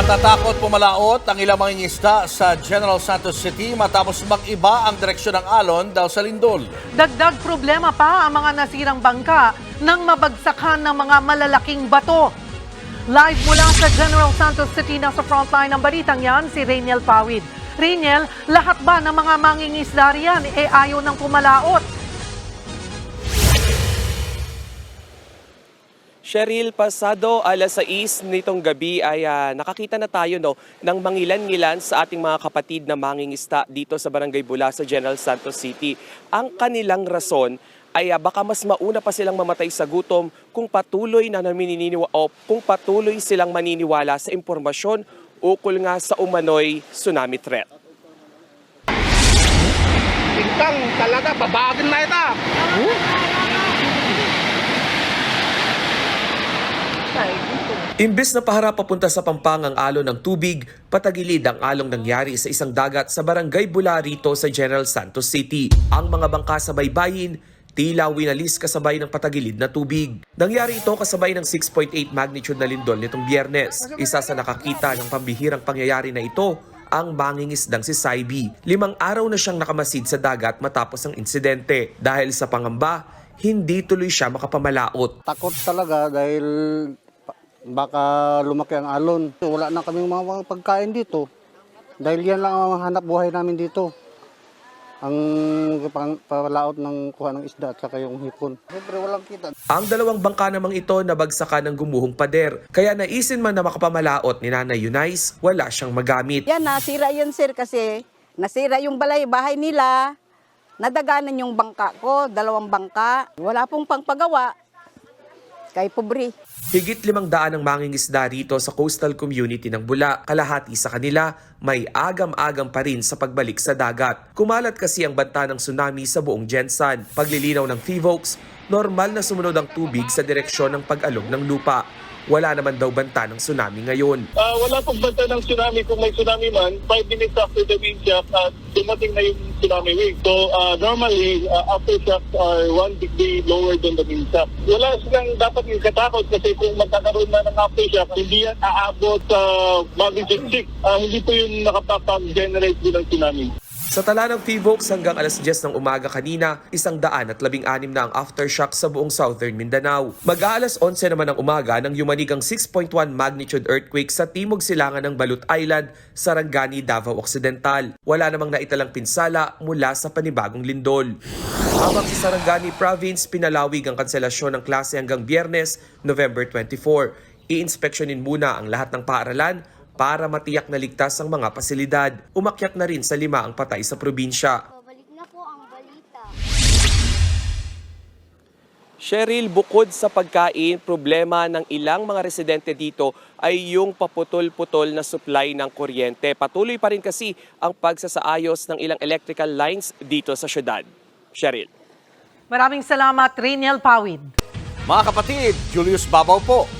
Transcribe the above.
Natatakot pumalaot ang ilang mga isda sa General Santos City matapos mag-iba ang direksyon ng alon dahil sa lindol. Dagdag problema pa ang mga nasirang bangka nang mabagsakan ng mga malalaking bato. Live mula sa General Santos City na sa frontline ng balitang yan, si Rainiel Pawid. Rainiel, lahat ba ng mga mangingisda riyan e ayaw ng pumalaot? Cheryl, pasado alas 6 nitong gabi ay ah, nakakita na tayo no, ng mangilan-ngilan sa ating mga kapatid na mangingista dito sa Barangay Bula sa General Santos City. Ang kanilang rason ay ah, baka mas mauna pa silang mamatay sa gutom kung patuloy na namininiwa o kung patuloy silang maniniwala sa impormasyon ukol nga sa umano'y tsunami threat. Bintang talaga, babagin na ita. Imbes na paharap papunta sa Pampangang alon ng tubig, patagilid ang along nangyari sa isang dagat sa Barangay Bula rito sa General Santos City. Ang mga bangka sa baybayin, tila winalis kasabay ng patagilid na tubig. Nangyari ito kasabay ng 6.8 magnitude na lindol nitong biyernes. Isa sa nakakita ng pambihirang pangyayari na ito, ang mangingisdang si Saibi. Limang araw na siyang nakamasid sa dagat matapos ang insidente. Dahil sa pangamba, hindi tuloy siya makapamalaot. Takot talaga dahil baka lumaki ang alon. Wala na kaming mga, mga pagkain dito. Dahil yan lang ang hanap buhay namin dito. Ang palaot ng kuha ng isda at saka yung hipon. Siyempre walang kita. Ang dalawang bangka namang ito nabagsakan ng gumuhong pader. Kaya naisin man na makapamalaot ni Nanay Eunice, wala siyang magamit. Yan, nasira yun sir kasi nasira yung balay bahay nila. Nadaganan yung bangka ko, dalawang bangka. Wala pong pangpagawa. Kay pobre. Higit limang daan ang mangingisda rito sa coastal community ng Bula. Kalahati sa kanila may agam-agam pa rin sa pagbalik sa dagat. Kumalat kasi ang banta ng tsunami sa buong Jensan. Paglilinaw ng Thievokes, normal na sumunod ang tubig sa direksyon ng pag-alog ng lupa. Wala naman daw banta ng tsunami ngayon. Ah, wala pong banta ng tsunami. Kung may tsunami man, 5 minutes after the wind shock, uh, dumating na yung tsunami wave. So, ah, normally, uh, aftershocks are 1 degree lower than the wind shock. Wala silang dapat katakot kasi kung magkakaroon na ng aftershock, hindi yan aabot sa magnitude 6. Ah, hindi po yung nakapapag-generate din ng tsunami. Sa tala ng Thievokes hanggang alas 10 ng umaga kanina, isang daan at labing anim na ang aftershock sa buong southern Mindanao. Mag-aalas 11 naman ng umaga nang yumanig ang 6.1 magnitude earthquake sa timog silangan ng Balut Island, Sarangani, Davao Occidental. Wala namang naitalang pinsala mula sa panibagong lindol. Habang sa Sarangani Province, pinalawig ang kanselasyon ng klase hanggang biyernes, November 24. I-inspeksyonin muna ang lahat ng paaralan para matiyak na ligtas ang mga pasilidad. Umakyat na rin sa lima ang patay sa probinsya. Babalik na po ang balita. Cheryl, bukod sa pagkain, problema ng ilang mga residente dito ay yung paputol-putol na supply ng kuryente. Patuloy pa rin kasi ang pagsasaayos ng ilang electrical lines dito sa syudad. Cheryl. Maraming salamat, Rainiel Pawid. Mga kapatid, Julius Babaw po.